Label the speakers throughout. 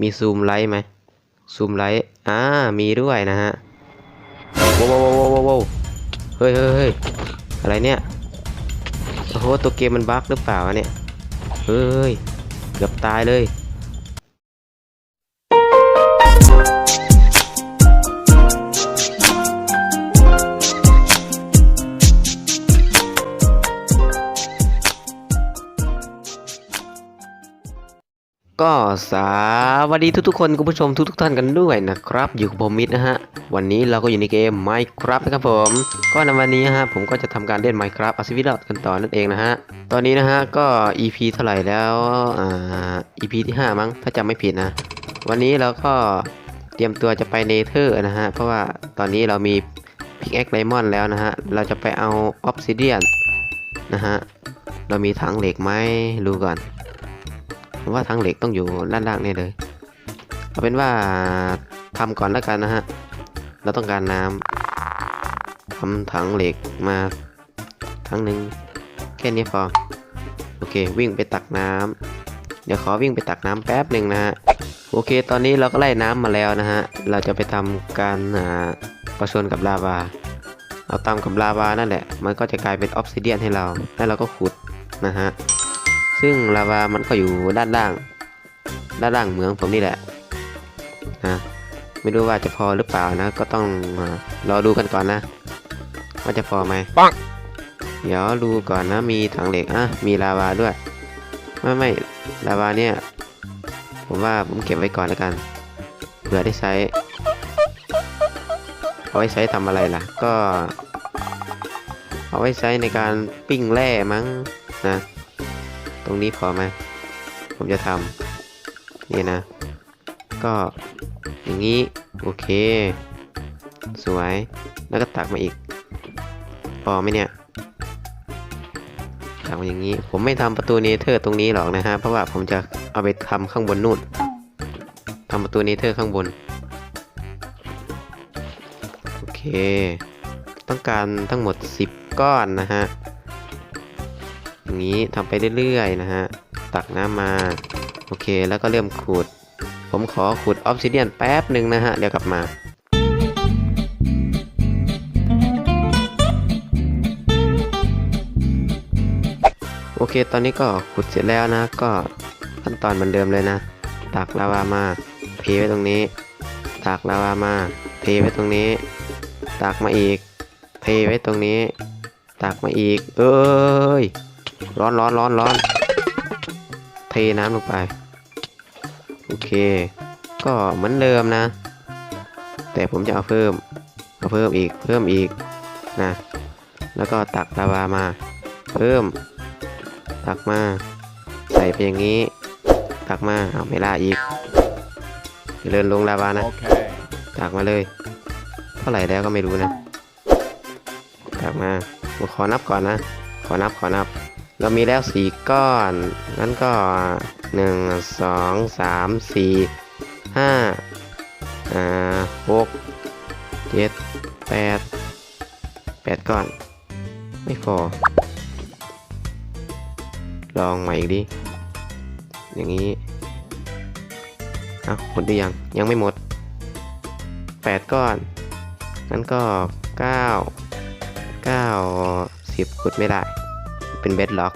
Speaker 1: มีซูมไลท์ไหมซูมไลท์อ่ามีด้วยนะฮะโว้วว้วโว้วโว้วโว้วเฮ้ยเฮ้ยเฮ้ยอะไรเนี่ยโอ้โหตัวเกมมันบั๊กหรือเปล่าเนี่ยเฮ้ยเกือบตายเลย ก็สวัสดีทุกๆคนคุณผู้ชมทุกๆท่านกันด้วยนะครับ อยู่กับผมมิดนะฮะ วันนี้เราก็อยู่ในเกม Minecraft นะครับผม ก็ในวันนี้ฮะผมก็จะทำการเล่น Minecraft อาร์ซิวิลกันต่อนั่นเองนะฮะ ตอนนี้นะฮะก็ EP เท่าไหร่แล้วอ่า EP ที่ 5 มั้งถ้าจำไม่ผิดนะ วันนี้เราก็เตรียมตัวจะไปเนเธอร์นะฮะ เพราะว่าตอนนี้เรามีพิกแอคไดมอนด์แล้วนะฮะ เราจะไปเอาออฟซิเดียนนะฮะ เรามีถังเหล็กไหมดูก่อน ผมว่าทั้งเหล็กต้องอยู่ด้านล่างนี่เลยเอาเป็นว่าทำก่อนแล้วกันนะฮะเราต้องการน้ำทำถังเหล็กมาถังหนึ่งแค่นี้พอโอเค วิ่งไปตักน้ำเดี๋ยวขอวิ่งไปตักน้ำแป๊บหนึ่งนะฮะโอเค ตอนนี้เราก็ไล่น้ำมาแล้วนะฮะเราจะไปทำการอ่าประชนกับลาวาเอาตามกับลาวานั่นแหละ มันก็จะกลายเป็นออฟซิเดียนให้เรา แล้วเราก็ขุดนะฮะ ซึ่งลาวามันก็อยู่ด้านล่าง ด้านล่างเหมืองผมนี่แหละนะไม่รู้ว่าจะพอหรือเปล่านะ ก็ต้องอารอดูกันก่อนนะ ว่าจะพอไหม
Speaker 2: ปัง
Speaker 1: เดี๋ยวดูก่อนนะ มีถังเหล็กอะมีลาวาด้วย ไม่ไม่ลาวาเนี่ย ผมว่าผมเก็บไว้ก่อนแล้วกันเผื่อได้ใช้เอาไว้ใช้ทำอะไรล่ะ ก็ เอาไว้ใช้ในการปิ้งแร่มั้งนะ ตรงนี้พอไหมผมจะทำนี่นะ ก็อย่างนี้ โอเค สวย แล้วก็ตักมาอีก พอไหมเนี่ยตักมาอย่างนี้ ผมไม่ทำประตูเนเธอร์ตรงนี้หรอกนะฮะ เพราะว่าผมจะเอาไปทำข้างบนนู่นทำประตูเนเธอร์ข้างบน โอเค ต้องการทั้งหมด 10 ก้อนนะฮะ อย่างนี้ทำไปเรื่อยๆนะฮะ ตักน้ำมา โอเค แล้วก็เริ่มขุด ผมขอขุดออฟซิเดียนแป๊บหนึ่งนะฮะ เดี๋ยวกลับมาโอเค ตอนนี้ก็ขุดเสร็จแล้วนะ ก็ขั้นตอนเหมือนเดิมเลยนะ ตักลาวามา เทไว้ตรงนี้ ตักลาวามา เทไว้ตรงนี้ ตักมาอีก เทไว้ตรงนี้ ตักมาอีก เอ้ย ร้อนร้อนร้อนร้อนเทน้ำลงไป โอเค ก็เหมือนเดิมนะ แต่ผมจะเอาเพิ่ม เอาเพิ่มอีกเพิ่มอีกนะ แล้วก็ตักลาวามา เพิ่ม ตักมา ใส่ไปอย่างนี้ ตักมาเอาไม่ล่าอีกเดินลงลาวานะ
Speaker 2: Okay.
Speaker 1: ตักมาเลย เท่าไหร่แล้วก็ไม่รู้นะตักมาผมขอนับก่อนนะ ขอนับขอนับ เรามีแล้วสี่ก้อนงั้นก็หนึ่งสองสามสี่ห้าอ่าหกเจ็ดแปดแปดก้อน ไม่พอ ลองใหม่อีกดิ อย่างนี้เอาหมดหรือยัง ยังไม่หมดแปดก้อนงั้นก็เก้าเก้าสิบขุดไม่ได้ เป็นเบดล็อก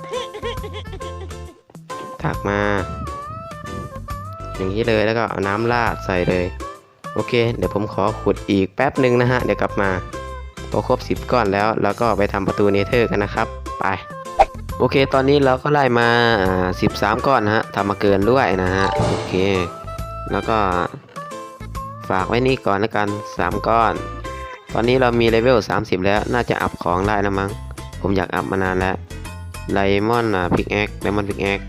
Speaker 1: ถักมา อย่างนี้เลยแล้วก็เอาน้ำราดใส่เลย โอเค เดี๋ยวผมขอขุดอีกแป๊บหนึ่งนะฮะ เดี๋ยวกลับมาพอครบ 10 ก้อนแล้วแล้วก็ไปทำประตูเนเธอร์กันนะครับ ไป โอเค ตอนนี้เราก็ไล่มาอ่า13 ก้อนนะฮะทำมาเกินด้วยนะฮะ โอเค แล้วก็ฝากไว้นี่ก่อนแล้วกัน 3 ก้อน ตอนนี้เรามีเลเวล 30 แล้ว น่าจะอัพของได้แล้วมั้ง ผมอยากอัพมานานแล้ว ไลมอนอะพิกแอคไลมอนพิกแอค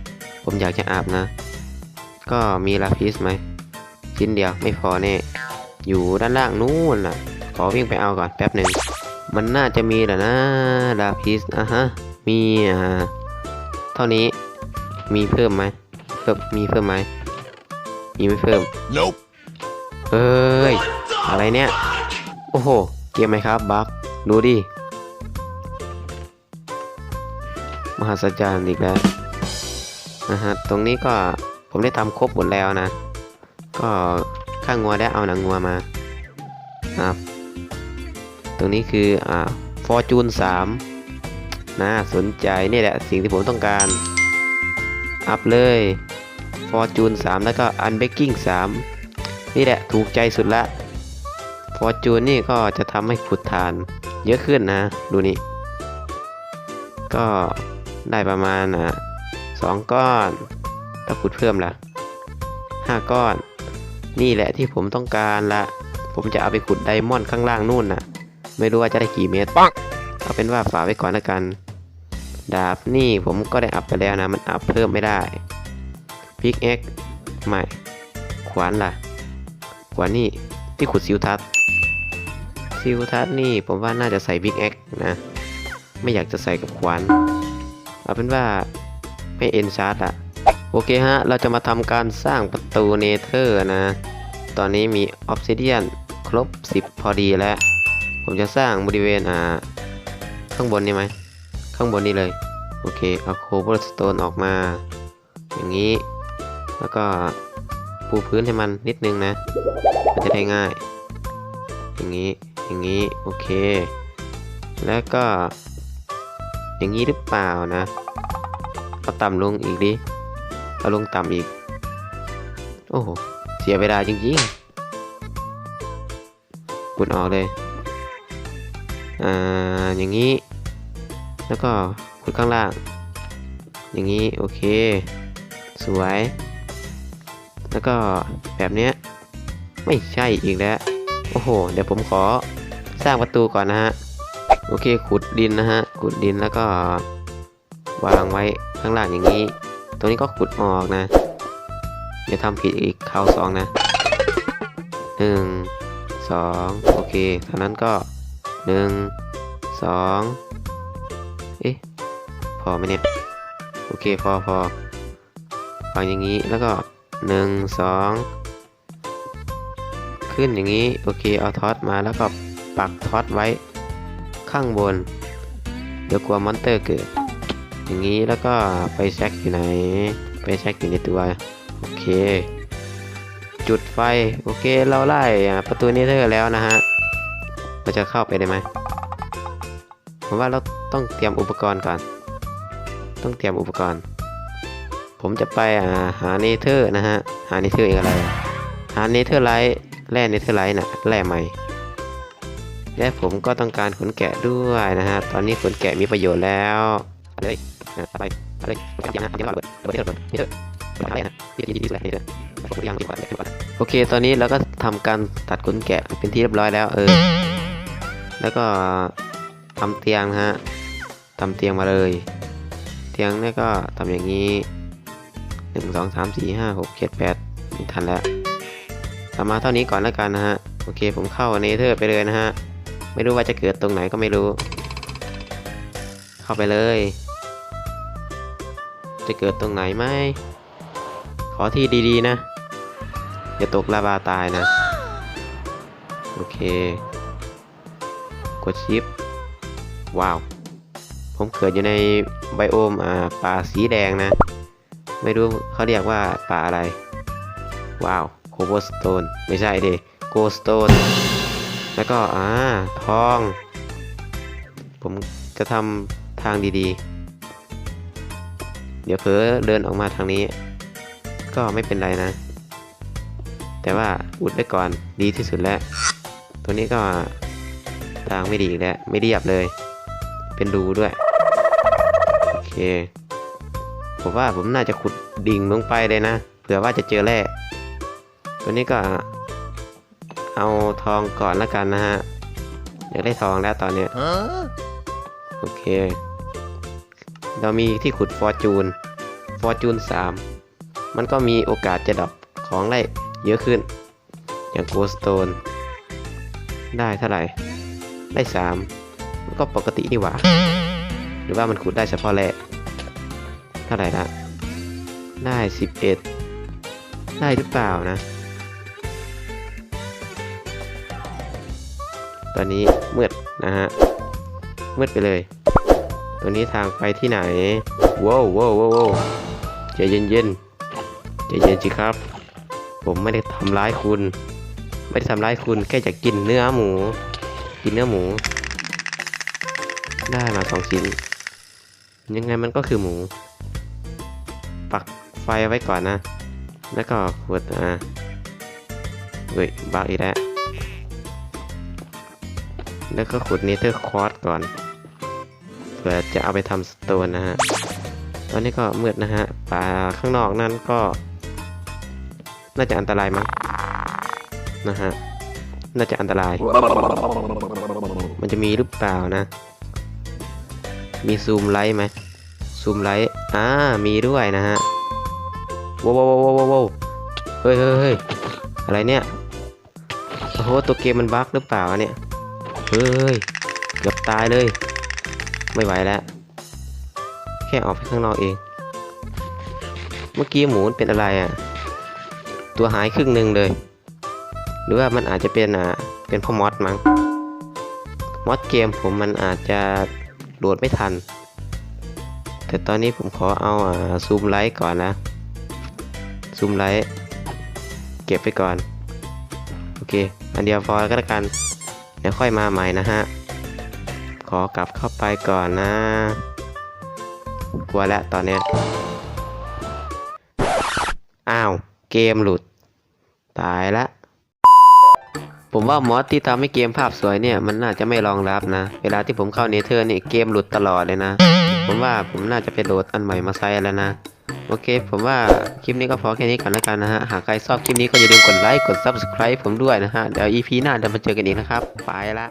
Speaker 1: ผมอยากจะอัพนะ ก็มีลาพิสไหมชิ้นเดียวไม่พอแน่อยู่ด้านล่างนู้นน่ะ ขอวิ่งไปเอาก่อนแป๊บหนึ่งมันน่าจะมีแหละนะลาพิสอะฮะมีอ่าเท่านี้มีเพิ่มไหมเพิ่มมีเพิ่มไหมมีไม่เพิ่ม
Speaker 2: Nope.
Speaker 1: เอ้ยอะไรเนี่ย โอ้โห เกมไหมครับบักดูดิ มหัศจรรย์อีกแล้วนะฮะตรงนี้ก็ผมได้ทำครบหมดแล้วนะ ก็ข้างงัวได้เอาหนังงัวมาครับตรงนี้คืออ่าฟอร์จูน3น่าสนใจนี่แหละสิ่งที่ผมต้องการ อัพเลยฟอร์จูน3แล้วก็อันเบกกิ้ง3นี่แหละถูกใจสุดละฟอร์จูนนี่ก็จะทำให้ขุดฐานเยอะขึ้นนะ ดูนี่ก็ ได้ประมาณอะสองก้อนถ้าขุดเพิ่มละห้าก้อน นี่แหละที่ผมต้องการละ ผมจะเอาไปขุดไดมอนด์ข้างล่างนู่นน่ะ ไม่รู้ว่าจะได้กี่เมตรเอาเป็นว่าฝากไว้ก่อนละกัน ดาบนี่ผมก็ได้อัพไปแล้วนะ มันอัพเพิ่มไม่ได้พิกเอ็กใหม่ขวานล่ะ ขวานนี่ที่ขุดซิวทัศน์ซิวทัศน์นี่ผมว่าน่าจะใส่พิกเอ็กนะ ไม่อยากจะใส่กับขวาน เอาเป็นว่าไม่เอ็นชาร์ดอะโอเคฮะ เราจะมาทำการสร้างประตูเนเธอร์นะ ตอนนี้มีออ s ซิเดียนครบ 10 พอดีแล้ว ผมจะสร้างบริเวณอ่า ข้างบนนี่ไหม ข้างบนนี่เลย โอเค เอาโคเ e อร์สโตนออกมา อย่างนี้ แล้วก็ปูพื้นให้มันนิดนึงนะ มันจะได้ง่าย อย่างนี้ อย่างนี้ โอเค แล้วก็ อย่างนี้หรือเปล่านะเอาต่ำลงอีกดิเอาลงต่ำอีก โอ้โห เสียเวลาจริงๆกุดออกเลยอ่าอย่างนี้ แล้วก็ขุดข้างล่าง อย่างนี้ โอเค สวย แล้วก็แบบเนี้ยไม่ใช่อีกแล้ว โอ้โห เดี๋ยวผมขอสร้างประตูก่อนนะฮะ โอเคขุดดินนะฮะขุดดินแล้วก็วางไว้ข้างล่างอย่างนี้ ตรงนี้ก็ขุดออกนะอย่าทำผิดอีกคราวสองนะหนึ่งสองโอเคเท่านั้นก็หนึ่งสองเอ๊ะพอไหมเนี่ยโอเคพอพอวางอย่างนี้แล้วก็หนึ่งสองขึ้นอย่างนี้โอเคเอาท็อตมาแล้วก็ปักท็อตไว้ ข้างบน เดี๋ยวกลัวมอนเตอร์เกิด อย่างนี้แล้วก็ไปแช็คอยู่ไหน ไปแช็คอยู่ในตัว โอเค จุดไฟ โอเค เราไล่ประตูนี้เธอแล้วนะฮะ เราจะเข้าไปได้ไหม ผมว่าเราต้องเตรียมอุปกรณ์ก่อน ต้องเตรียมอุปกรณ์ ผมจะไปาหาเนเธอร์นะฮะ หาเนเธอร์อีกอะไร หาเนเธอร์ไลท์แร่เนเธอร์ไลท์น่ะ แร่ใหม่ และผมก็ต้องการขนแกะด้วยนะฮะ ตอนนี้ขนแกะมีประโยชน์แล้วอะไรนะไปอะไรยังนะเดี๋ยวเราเปิดเปิดเปิดนี่เถอะเปิดอะไรนะที่ที่ที่สุดนี่เถอะผมยังดีกว่าดีกว่าโอเค ตอนนี้เราก็ทำการตัดขนแกะเป็นที่เรียบร้อยแล้ว เออ แล้วก็ทำเตียงฮะทำเตียงมาเลย เตียงนี่ก็ทำอย่างนี้หนึ่งสองสามสี่ห้าหกเจ็ดแปดนี่ทันแล้วทำมาเท่านี้ก่อนแล้วกันนะฮะ โอเค ผมเข้าเนเธอร์ไปเลยนะฮะ ไม่รู้ว่าจะเกิดตรงไหนก็ไม่รู้ เข้าไปเลย จะเกิดตรงไหนไหมขอที่ดีๆนะ อย่าตกลาวาตายนะ โอเค กดชิป ว้าว ผมเกิดอยู่ในไบโอมอ่าป่าสีแดงนะ ไม่รู้เขาเรียกว่าป่าอะไร ว้าว โคโบสโตน ไม่ใช่ดิโกสโตน แล้วก็อ่าทอง ผมจะทำทางดีๆ เดี๋ยวเผลอเดินออกมาทางนี้ ก็ไม่เป็นไรนะ แต่ว่าอุดไว้ก่อนดีที่สุดแล้ว ตัวนี้ก็ทางไม่ดีอีกแล้ว ไม่เรียบเลย เป็นรูด้วย โอเค ผมว่าผมน่าจะขุดดิ่งลงไปเลยนะ เผื่อว่าจะเจอแร่ตัวนี้ก็ เอาทองก่อนแล้วกันนะฮะอยากได้ทองแล้วตอนเนี้ยโอเค เรามีที่ขุดฟอร์จูนฟอร์จูน3มันก็มีโอกาสจะดรอปของได้เยอะขึ้น อย่างโกสโตนได้เท่าไหร่ ได้3มันก็ปกตินี่หว่า หรือว่ามันขุดได้เฉพาะแร่เท่าไหร่ละได้11ได้หรือเปล่านะ ตอนนี้มืดนะฮะ มืดไปเลย ตัวนี้ทางไปที่ไหนว้าวว้าวว้าวว้าวใจเย็นเย็นใจเย็นสิครับ ผมไม่ได้ทำร้ายคุณ ไม่ได้ทำร้ายคุณแค่จะกินเนื้อหมู กินเนื้อหมู ได้มาสองชิ้น ยังไงมันก็คือหมู ปักไฟไว้ก่อนนะ แล้วก็ขวดอ่าเฮ้ยบักอีกแล้ว แล้วก็ขุดเนเธอร์คอร์สก่อนเพื่อจะเอาไปทำสโตนนะฮะ ตอนนี้ก็มืดนะฮะป่าข้างนอกนั่นก็ น่าจะอันตรายมั้งนะฮะ น่าจะอันตราย มันจะมีหรือเปล่านะ มีซูมไลท์ไหมซูมไลท์อ่า มีด้วยนะฮะว้าวว้าวว้าววววเฮ้ยเฮ้ยเฮ้ยอะไรเนี่ย โอ้โห ตัวเกมมันบั๊กหรือเปล่าเนี่ย เฮ้ยเกือบตายเลย ไม่ไหวแล้ว แค่ออกไปข้างนอกเอง เมื่อกี้หมูเป็นอะไรอะ ตัวหายครึ่งหนึ่งเลย หรือว่ามันอาจจะเป็นอ่าเป็นเพ่อมอสมั้งมอสเกมผมมันอาจจะโหลดไม่ทัน แต่ตอนนี้ผมขอเอาอ่าซูมไลท์ก่อนนะ ซูมไลท์เก็บไปก่อน โอเค อันเดียวพอก็แล้วกัน เดี๋ยวค่อยมาใหม่นะฮะ ขอกลับเข้าไปก่อนนะ กลัวแล้วตอนเนี้ย อ้าว เกมหลุด ตายละ ผมว่ามอสที่ทำให้เกมภาพสวยเนี่ย มันน่าจะไม่รองรับนะ เวลาที่ผมเข้าเนเธอร์นี่เกมหลุดตลอดเลยนะ ผมว่าผมน่าจะไปโหลดอันใหม่มาใช้แล้วนะ โอเค ผมว่าคลิปนี้ก็พอแค่นี้ก่อนแล้วกันนะฮะ หากใครชอบคลิปนี้ก็อย่าลืมกดไลค์ กด Subscribe ผมด้วยนะฮะ เดี๋ยว EP หน้าเดี๋ยวมาเจอกันอีกนะครับ ไปละ